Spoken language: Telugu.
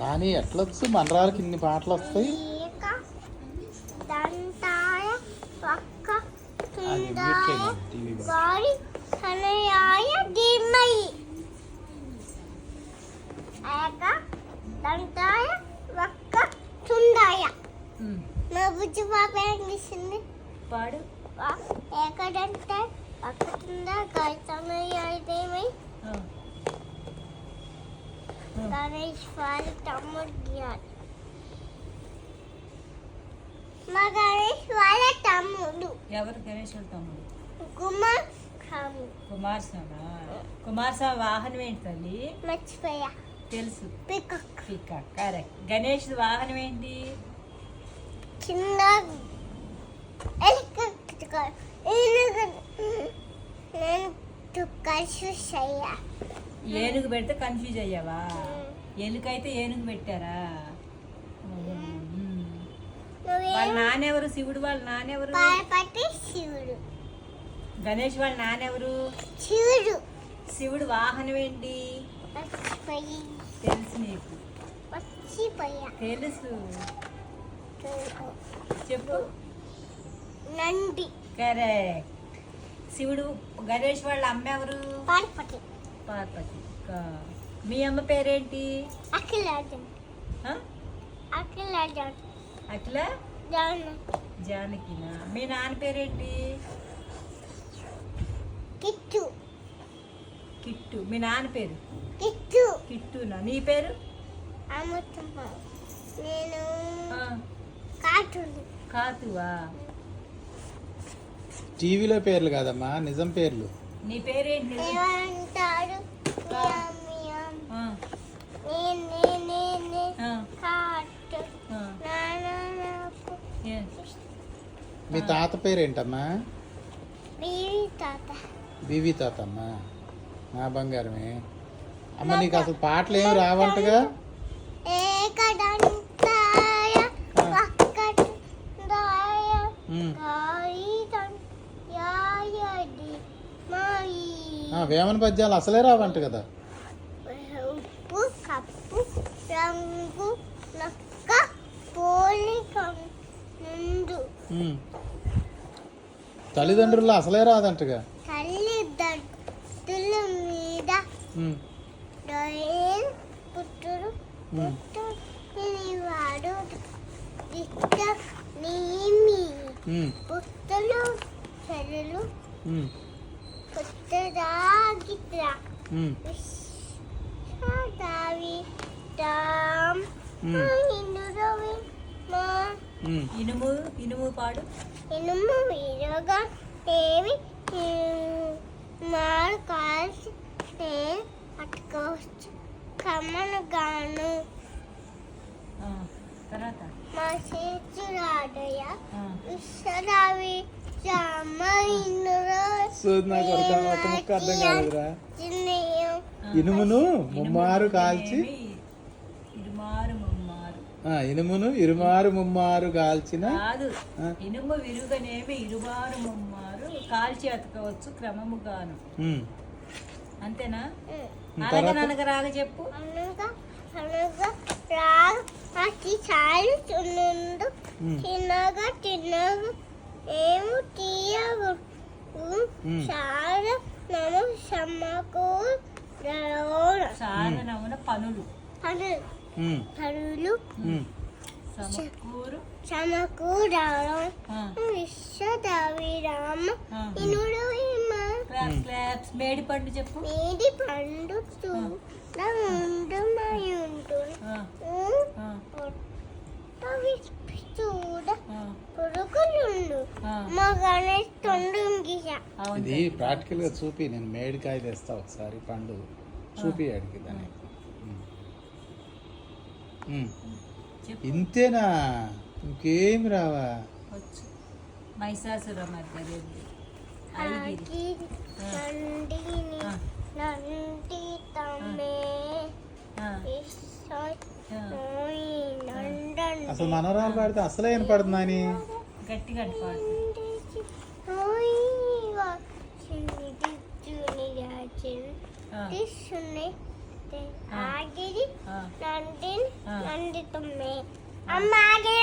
నాని ఎట్లొచ్చు? మనరాలకి ఇన్ని పాటలు వస్తాయి పాడు. ఏకదంటే వక్క తుందా గణేష్ వాళ్ళ తమ్ముడు మా గణేష్ వాళ్ళ తమ్ముడు ఎవరు గణేష్ వాళ్ళ తమ్ముడు? కుమార్ స్వామి? కుమారస్వామి కుమారస్వామి వాహనం ఏంటి తల్లి? మర్చిపోయా. తెలుసు. పికక్ పిక్క కరెక్ట్ గణేష్ వాహనం ఏంటి? చిన్న నేను ఏనుగు పెడితే కన్ఫ్యూజ్ అయ్యావా? ఎలుకైతే ఏనుగు పెట్టారా. వాళ్ళ నానెవరు శివుడు వాళ్ళ నానెవరు పార్వతి శివుడు. గణేష్ వాళ్ళ నానెవరు శివుడు. శివుడు వాహనం ఏంటి? తెలుసు నీకు. తెలుసు. చెప్పు. నంది. కరెక్ట్. శివుడు గణేష్ వాళ్ళ అమ్మ ఎవరు? పార్వతి. పార్వతి. మీ అమ్మ పేరేంటి? అఖిలాజన్ అఖిల జాను జానకినా? మీ నాన్న పేరేంటి? కిట్టు. కిట్టు. మీ నాన్న పేరు? కిట్టు. కిట్టునా? నీ పేరు? నేను కాతువా? టీవీలో పేర్లు కాదమ్మా నిజం పేర్లు. నీ పేరేంటి. మీ తాత పేరేంటమ్మా? బీవీ తాత. బీవీ తాతమ్మా. నా బంగారమే. అమ్మ నీకు అసలు పాటలు ఏమి రావంటగా? వేమన పద్యాలు అసలే రావంట కదా ఉప్పు కప్పు రంగు నుండు ఉమ్. తల్లిదండ్రులు అసలే రాదంటగా తల్లి దద్దుల మీద. దొరేన్ పుట్టుడు ఉమ్. పుట్టులు చెరులు ఉమ్. పుట్టరాగిత్ర ఉమ్. విశ్వదావి తామ్ ఉమ్. ఇందురవి మా ఉమ్. ఇనుము ఇనుము పాడు ఇనుము వీరగా ఏమి మారు కాల్చి నేను పట్టుకోవచ్చు కమ్మను గాను ఆ, తర్వాత మా చేతురాడయ ఆ, విశ్వదావి రామ ఇందులో సోది నాకు అర్థం ఒక ముక్క అర్థం కాలేదురా చిన్నయ్యం ఆ. ఇనుమును ముమ్మారు కాల్చి ఏమి? ఇరుమారు ముమ్మారు ఆ, ఇనుమును ఇరుమారు ముమ్మారు కాల్చిన. ఇనుము విరుగనేమి ఇరుమారు ముమ్మారు కాల్చి అతకవచ్చు క్రమముగాను. అంతేనా తర్వాత ననగ రాగ చెప్పు అనగా అనగా ఏము తీయగు ఉమ్. చాలా నము సమ్మకు సాధనమున పనులు. సమకూరు. ఇనుడు క్లాప్స్ క్లాప్స్. మేడి పండు చెప్పు. మీది పండు చూడ ముందు ఇది ప్రాక్టికల్గా చూపి నేను మేడికాయ తెస్తా ఒకసారి పండు. చూపి అడిగి. చెప్పు. ఇంతేనా? ఇంకేమి రావా? అసలు మనవరాలు పాడితే అసలే వినపడుతుంది అని గట్టిగా పాడు. రాచిన ఆ, తీసుని ఆ. ఆగిరి ఆ, నందిని ఆ. ఆ. నంది తమ్మే అమ్మాగే